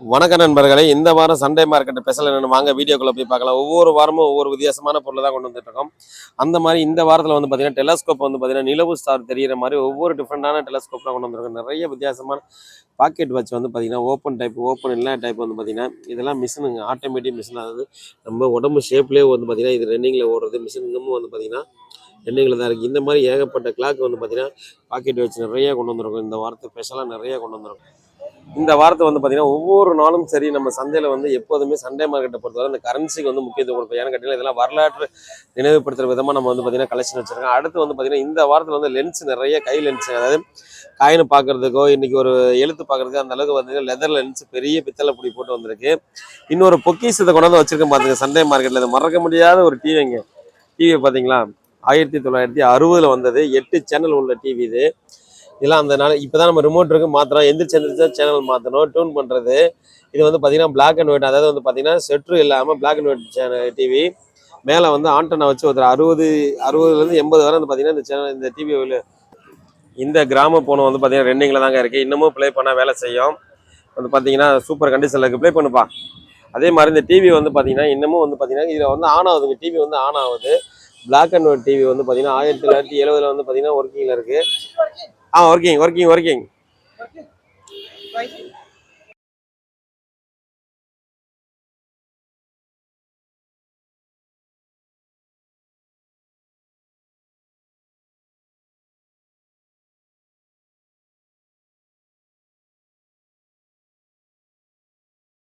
வணக்க நண்பர்களே இந்த வாரம் சண்டே மார்க்கெட் ஸ்பெஷல் என்னென்னு வாங்க வீடியோக்குள்ள போய் பார்க்கலாம். ஒவ்வொரு வாரமும் ஒவ்வொரு வித்தியாசமான பொருளை தான் கொண்டு வந்துட்டு இருக்கோம் அந்த மாதிரி இந்த வாரத்தில் வந்து பார்த்தீங்கன்னா டெலஸ்கோப் வந்து பார்த்தீங்கன்னா நிலவு ஸ்டார் தெரியிற மாதிரி ஒவ்வொரு டிஃப்ரெண்டான டெலஸ்கோப்லாம் கொண்டு வந்திருக்கோம். நிறைய வித்தியாசமான பாக்கெட் வாட்ச் வந்து பார்த்தீங்கன்னா ஓப்பன் டைப் ஓப்பன் இல்லை டைப் வந்து பார்த்தீங்கன்னா இதெல்லாம் மிஷினுங்க ஆட்டோமேட்டிக் மிஷின் அதாவது நம்ம உடம்பு ஷேப்லேயே வந்து பார்த்தீங்கன்னா இது ரன்னிங்கில் ஓடுறது மிஷின் இன்னமும் வந்து பார்த்தீங்கன்னா ரன்னிங்கில் தான் இருக்குது இந்த மாதிரி ஏகப்பட்ட கிளாக் வந்து பார்த்தீங்கன்னா பாக்கெட் வச்சு நிறைய கொண்டு வந்திருக்கோம். இந்த வாரத்தை ஸ்பெஷலாக நிறைய கொண்டு வந்திருக்கோம். இந்த வாரத்தை வந்து பார்த்தீங்கன்னா ஒவ்வொரு நாளும் சரி நம்ம சந்தையில் வந்து எப்போதுமே சண்டே மார்க்கெட்டை பொறுத்தவரை இந்த கரன்சிக்கு வந்து முக்கியத்துவம் கொடுப்போம் ஏன்னு கேட்டீங்கன்னா இதெல்லாம் வரலாற்று நினைவுபடுத்துகிற விதமாக நம்ம வந்து பார்த்தீங்கன்னா கலெக்ஷன் வச்சுருக்கோம். அடுத்து வந்து பார்த்தீங்கன்னா இந்த வாரத்தில் வந்து லென்ஸ் நிறைய கை லென்ஸ் அதாவது காயினு பார்க்குறதுக்கோ இன்னைக்கு ஒரு எழுத்து பார்க்கறதுக்கு அந்த அளவுக்கு பார்த்தீங்கன்னா லெதர் லென்ஸ் பெரிய பித்தளை பிடி போட்டு வந்திருக்கு. இன்னொரு பொக்கிஷத்தை கொண்டாந்து வச்சிருக்கேன் பார்த்துங்க சண்டே மார்க்கெட்டில் இது மறக்க முடியாத ஒரு டிவிங்க டிவியை பார்த்தீங்களா ஆயிரத்தி தொள்ளாயிரத்தி அறுபதில் வந்தது. எட்டு சேனல் உள்ள டிவி இது. இதெல்லாம் அந்த நாள் இப்போ தான் நம்ம ரிமோட் இருக்கு மாத்திரம் எந்திரிச்சு எந்திரிச்சா சேனல் மாற்றணும் டியூன் பண்ணுறது இது வந்து பார்த்தீங்கன்னா பிளாக் அண்ட் ஒயிட் அதாவது வந்து பார்த்தீங்கன்னா செட்ரு இல்லாமல் black and white channel TV மேலே வந்து ஆண்டனை வச்சு ஒருத்தர் அறுபது அறுபதுலேருந்து எண்பது வரை வந்து பார்த்தீங்கன்னா இந்த சேனல் இந்த டிவி இந்த கிராம போன வந்து பார்த்தீங்கன்னா ரெண்டிங்கில் தாங்க இருக்குது இன்னமும் ப்ளே பண்ணால் வேலை செய்யும். வந்து பார்த்தீங்கன்னா சூப்பர் கண்டிஷனில் இருக்குது ப்ளே பண்ணுப்பா. அதே மாதிரி இந்த டிவி வந்து பார்த்தீங்கன்னா இன்னமும் வந்து பார்த்தீங்கன்னா இதில் வந்து ஆன் ஆகுதுங்க. டிவி வந்து ஆன் ஆகுது. பிளாக் அண்ட் ஒயிட் டிவி வந்து பார்த்தீங்கன்னா ஆயிரத்தி தொள்ளாயிரத்தி எழுபதில் வந்து பார்த்தீங்கன்னா ஒர்க்கிங்கில் இருக்குது ஆ ஒர்க்கிங் ஒர்க்கிங் ஒர்க்கிங்